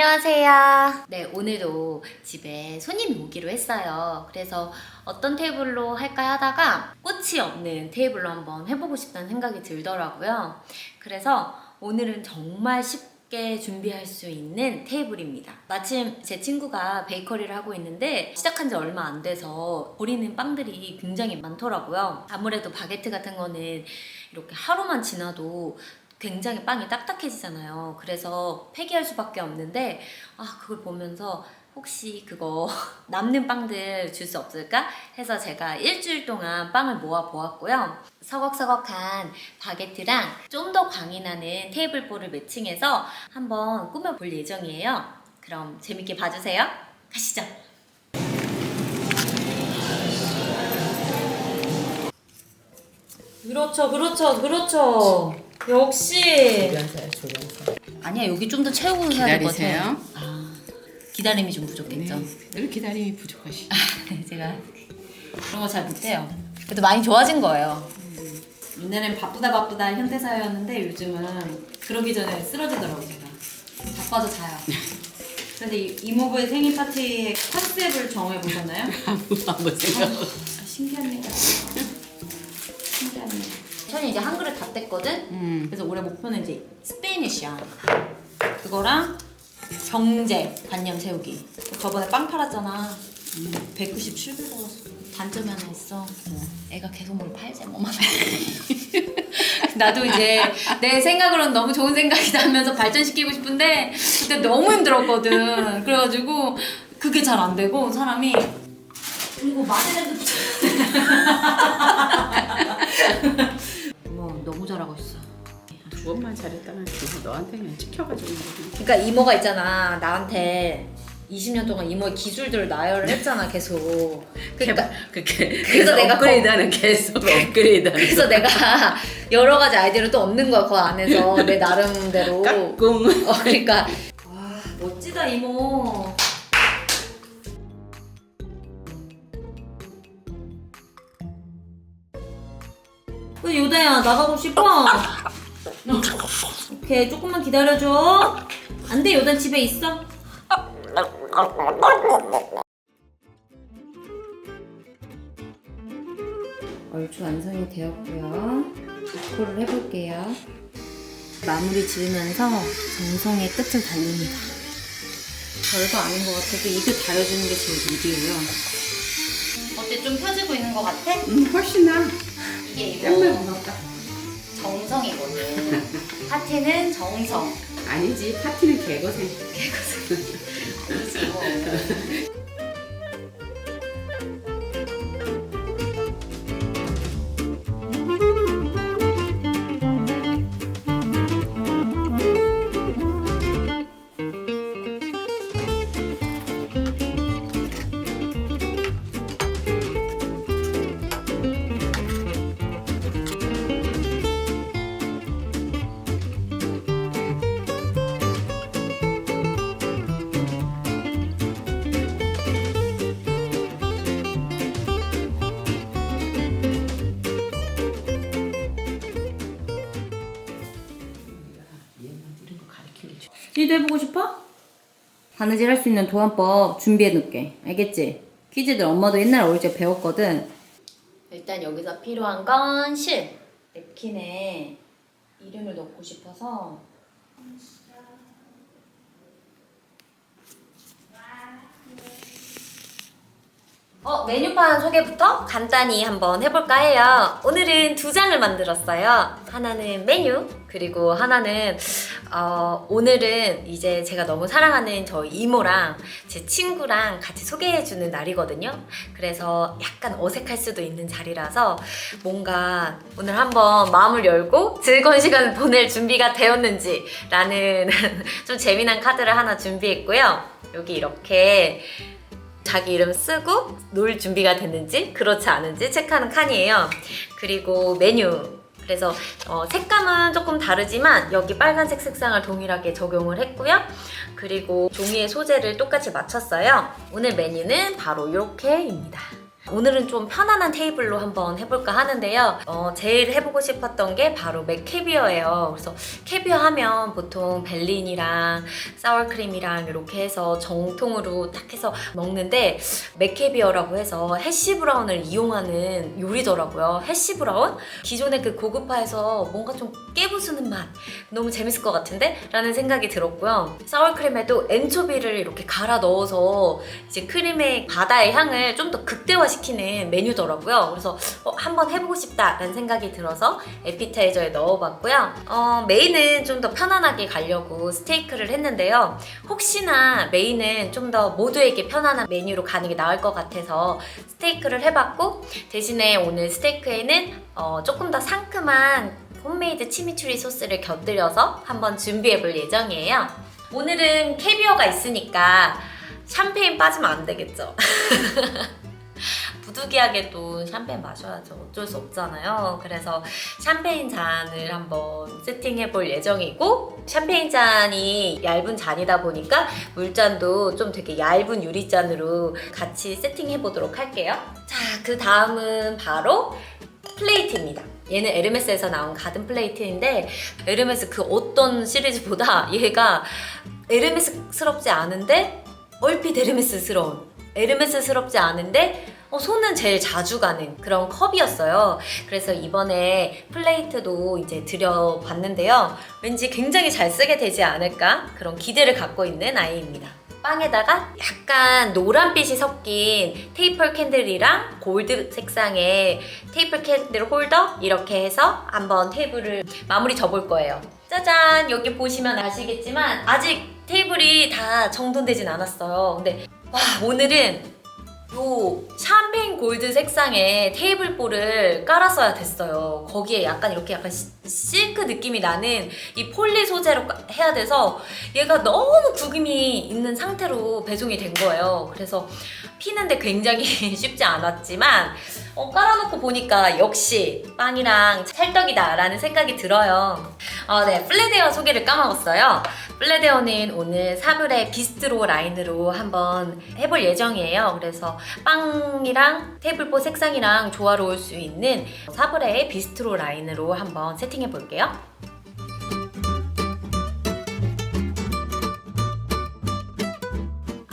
안녕하세요. 네, 오늘도 집에 손님이 오기로 했어요. 그래서 어떤 테이블로 할까 하다가 꽃이 없는 테이블로 한번 해보고 싶다는 생각이 들더라고요. 그래서 오늘은 정말 쉽게 준비할 수 있는 테이블입니다. 마침 제 친구가 베이커리를 하고 있는데 시작한 지 얼마 안 돼서 버리는 빵들이 굉장히 많더라고요. 아무래도 바게트 같은 거는 이렇게 하루만 지나도 굉장히 빵이 딱딱해지잖아요. 그래서 폐기할 수밖에 없는데 아 그걸 보면서 혹시 그거 남는 빵들 줄 수 없을까 해서 제가 일주일 동안 빵을 모아 보았고요. 서걱서걱한 바게트랑 좀 더 광이 나는 테이블볼을 매칭해서 한번 꾸며 볼 예정이에요. 그럼 재밌게 봐주세요. 가시죠. 그렇죠, 그렇죠, 그렇죠. 역시. 조련사요, 조련사. 아니야 여기 좀 더 채우고 해야 될 것 같아요. 기다리세요. 아 기다림이 좀 부족했죠. 네, 늘 기다림이 부족하시. 네, 제가 그런 거 잘 못해요. 그래도 많이 좋아진 거예요. 옛날엔 바쁘다 바쁘다 현대사회였는데 요즘은 그러기 전에 쓰러지더라고요. 제가 바빠서 자요. 이- 이모부의 생일 파티의 컨셉을 정해 보셨나요? 아무 아무 생각. 아, 신기한 일 뗐거든. 음. 그래서 올해 목표는 이제 스페니쉬야. 그거랑 정제 관념 세우기. 저번에 빵 팔았잖아. 197불 벌었어. 단점이 하나 있어. 애가 계속 뭘 팔지 뭐만. 나도 이제 내 생각으로는 너무 좋은 생각이다 하면서 발전시키고 싶은데 그때 너무 힘들었거든. 그래가지고 그게 잘 안 되고 사람이 그리고 있어. 두 번만 잘했다면 그거 너한테는 찍혀가지고 말이야. 그러니까 이모가 있잖아 나한테 20년 동안 이모의 기술들을 나열을 했잖아 계속 그러니까 그렇게 그래서 내가 업그레이드하는 계속 업그레이드하는. 그래서 내가 여러 가지 아이디어를 또 얻는 거야 그 안에서 내 나름대로 깍꿍. 어 그러니까 와 멋지다 이모 왜 요다야 나가고 싶어 오케이 조금만 기다려줘 안돼 요다 집에 있어 얼추 완성이 되었고요 도포를 해볼게요 마무리 지으면서 정성의 끝을 달립니다. 별거 아닌 것 같아도 입을 가려주는 게 제일 일이에요. 어때 좀 펴지고 있는 것 같아? 음 훨씬 나. 이게 이거 묻었다. 정성이거든. 파티는 정성. 아니지 파티는 개고생. 아니지 이 퀴즈 해보고 싶어? 바느질 할 수 있는 도안법 준비해 놓을게. 알겠지? 퀴즈들 엄마도 옛날에 어릴 때 배웠거든. 일단 여기서 필요한 건 실. 냅킨에 이름을 넣고 싶어서 어, 메뉴판 소개부터 간단히 한번 해볼까 해요. 오늘은 두 장을 만들었어요. 하나는 메뉴, 그리고 하나는, 어, 오늘은 이제 제가 너무 사랑하는 저 이모랑 제 친구랑 같이 소개해주는 날이거든요. 그래서 약간 어색할 수도 있는 자리라서 뭔가 오늘 한번 마음을 열고 즐거운 시간을 보낼 준비가 되었는지라는 좀 재미난 카드를 하나 준비했고요. 여기 이렇게 자기 이름 쓰고 놀 준비가 됐는지 그렇지 않은지 체크하는 칸이에요. 그리고 메뉴. 그래서 어, 색감은 조금 다르지만 여기 빨간색 색상을 동일하게 적용을 했고요. 그리고 종이의 소재를 똑같이 맞췄어요. 오늘 메뉴는 바로 이렇게입니다. 오늘은 좀 편안한 테이블로 한번 해볼까 하는데요. 어, 제일 해보고 싶었던 게 바로 맥캐비어예요. 그래서 캐비어 하면 보통 벨린이랑 사워크림이랑 이렇게 해서 정통으로 딱 해서 먹는데 맥캐비어라고 해서 해시 브라운을 이용하는 요리더라고요. 해시 브라운? 기존의 그 고급화에서 뭔가 좀 깨부수는 맛 너무 재밌을 것 같은데? 라는 생각이 들었고요. 사워크림에도 엔초비를 이렇게 갈아 넣어서 이제 크림의 바다의 향을 좀 더 극대화시키는 메뉴더라고요. 그래서 어, 한번 해보고 싶다라는 생각이 들어서 에피타이저에 넣어봤고요. 어, 메인은 좀 더 편안하게 가려고 스테이크를 했는데요. 혹시나 메인은 좀 더 모두에게 편안한 메뉴로 가는 게 나을 것 같아서 스테이크를 해봤고 대신에 오늘 스테이크에는 어, 조금 더 상큼한 홈메이드 치미추리 소스를 곁들여서 한번 준비해 볼 예정이에요. 오늘은 캐비어가 있으니까 샴페인 빠지면 안 되겠죠. 부득이하게도 샴페인 마셔야죠. 어쩔 수 없잖아요. 그래서 샴페인 잔을 한번 세팅해 볼 예정이고, 샴페인 잔이 얇은 잔이다 보니까 물잔도 좀 되게 얇은 유리잔으로 같이 세팅해 보도록 할게요. 자, 그 다음은 바로 플레이트입니다. 얘는 에르메스에서 나온 가든 플레이트인데, 에르메스 그 어떤 시리즈보다 얘가 에르메스스럽지 않은데, 얼핏 에르메스스러운 에르메스스럽지 않은데 어, 손은 제일 자주 가는 그런 컵이었어요. 그래서 이번에 플레이트도 이제 들여봤는데요. 왠지 굉장히 잘 쓰게 되지 않을까 그런 기대를 갖고 있는 아이입니다. 빵에다가 약간 노란빛이 섞인 테이플 캔들이랑 골드 색상의 테이플 캔들 홀더 이렇게 해서 한번 테이블을 마무리 접을 거예요. 짜잔! 여기 보시면 아시겠지만 아직 테이블이 다 정돈되진 않았어요. 근데 와 오늘은 요 샴페인 골드 색상의 테이블볼을 깔았어야 됐어요. 거기에 약간 이렇게 약간 시- 실크 느낌이 나는 이 폴리 소재로 까- 해야 돼서 얘가 너무 구김이 있는 상태로 배송이 된 거예요. 그래서 피는데 굉장히 쉽지 않았지만 어, 깔아놓고 보니까 역시 빵이랑 찰떡이다 라는 생각이 들어요. 어, 네, 플레데어 소개를 까먹었어요. 플레데어는 오늘 사물의 비스트로 라인으로 한번 해볼 예정이에요. 그래서 빵이랑 테이블보 색상이랑 조화로울 수 있는 사브레의 비스트로 라인으로 한번 세팅해 볼게요.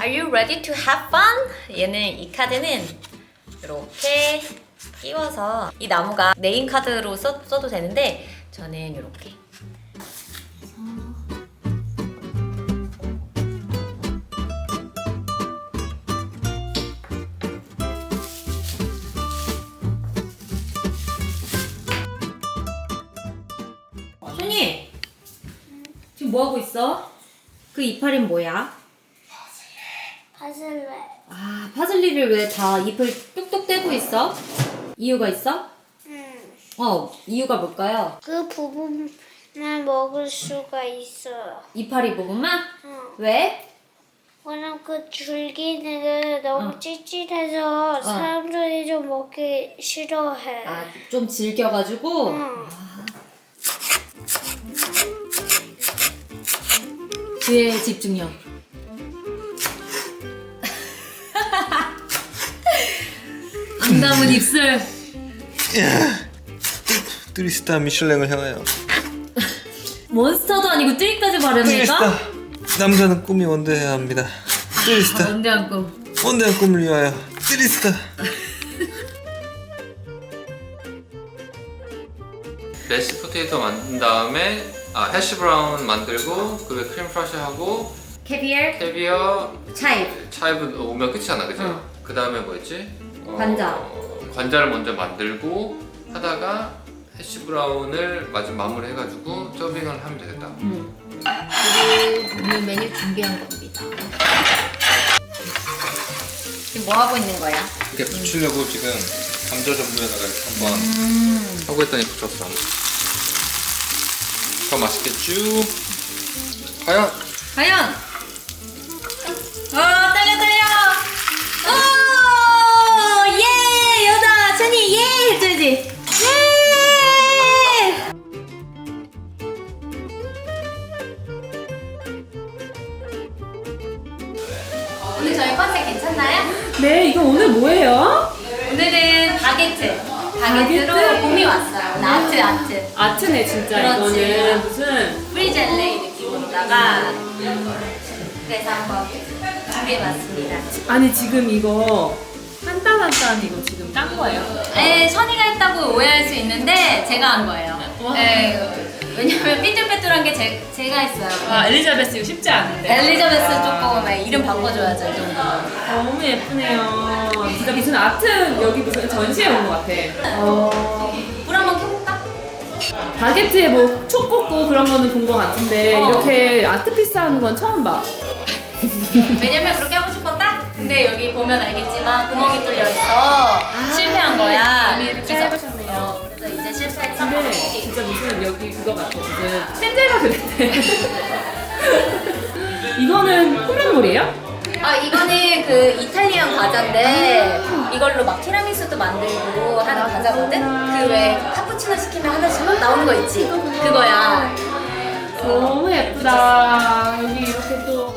Are you? 얘는 이 카드는 이렇게 끼워서 이 나무가 네임 카드로 써, 써도 되는데 저는 이렇게 손이 지금 뭐 하고 있어? 그 이파리는 뭐야? 파슬레 아 파슬리를 왜 다 잎을 뚝뚝 떼고 있어? 이유가 있어? 응. 어 이유가 뭘까요? 그 부분만 먹을 수가 있어요 이파리 부분만? 응. 왜? 왜냐면 그 줄기는 너무 어. 찌릿해서 사람들이 좀 먹기 싫어해 아 좀 질겨가지고 응. 그의 집중력 남은 입술. 트리스타 미슐랭을 향하여. 몬스터도 아니고 뚜이까지 바릅니까? 트리스타. 남자는 꿈이 원대해야 합니다. 트리스타. 뭔데 않고 원대한 꿈을 위하여? 트리스타. 메시 포테이토 만든 다음에 아 해시 브라운 만들고 그 크림 프라쉬 하고 캐비얼 캐비어 차입. 차이브 오면 끝이잖아 그죠? 응. 그 다음에 뭐였지? 어, 관자. 관자를 먼저 만들고 하다가 해시 브라운을 마지막 마무리 해가지고 서빙을 하면 되겠다 음. 그리고 오늘 메뉴 준비한 겁니다 지금 뭐 하고 있는 거야? 이렇게 붙이려고 지금 감자 전분에다가 이렇게 한번 음. 하고 했더니 붙였어 더 맛있겠죠? 과연 과연 그래서 한번 준비해봤습니다. 아니 지금 이거 한단한단 이거 지금 딴 거예요? 네, 선이가 했다고 오해할 수 있는데 제가 한 거예요. 네, 왜냐면 삐뚤빼뚤한 게 제, 제가 했어요. 와 엘리자베스 이거 쉽지 않은데 엘리자베스 조금 네, 이름 바꿔줘야죠, 이 정도. 너무 예쁘네요 진짜 무슨 아트 여기 무슨 전시회 온 것 같아 어, 불 한번 켜볼까? 바게트에 뭐 촉 꽂고 그런 거는 본 것 같은데 어. 이렇게 아트 피스 하는 건 처음 봐 왜냐면 그렇게 하고 싶었다? 근데 여기 보면 알겠지만 구멍이 뚫려 있어. 실패한 거야. 해보셨네요. 어, 그래서 이제 실패했다. 근데 진짜 무슨 여기 그거 같아 무슨 샌젤가 그랬대 이거는 콩나물이에요? 아 이거는 그 이탈리안 과자인데 이걸로 막 티라미수도 만들고 하는 과자거든? 그 왜 카푸치노 시키면 하나씩 막 나오는 거 있지? 그거야. 너무 예쁘다 여기 이렇게 또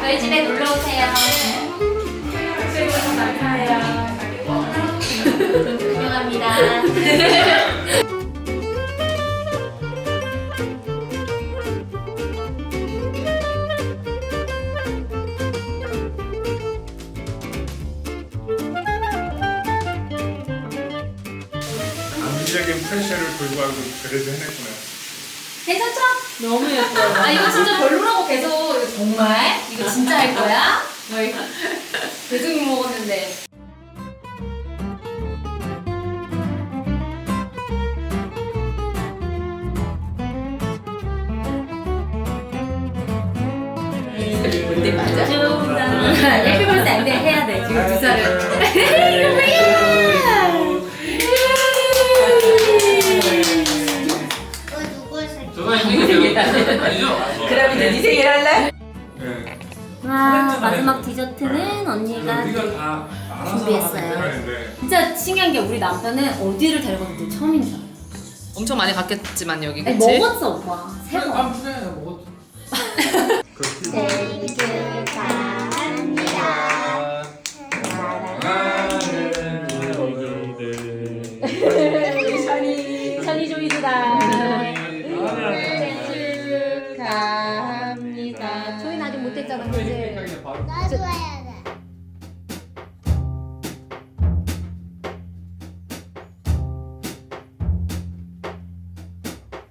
저희 집에 놀러 오세요. 유명합니다. 암기적인 프레셔를 불구하고 그래도 해냈구나. 괜찮죠? 너무 예뻐 아 이거 진짜 별로라고 계속 이거 정말? 이거 진짜 할 거야? 계속 먹었는데. 근데 맞아? 해피 벌스 안돼 해야 돼 지금 두 살을. 마지막 디저트는 언니가 우리가 다 알아서 준비했어요. 진짜 신기한 게 우리 남편은 어디를 데려갔는지 처음인 줄 알아요. 엄청 많이 갔겠지만 여기 아니, 그치? 먹었어 오빠 세 번. 아 먹었죠. 생일 축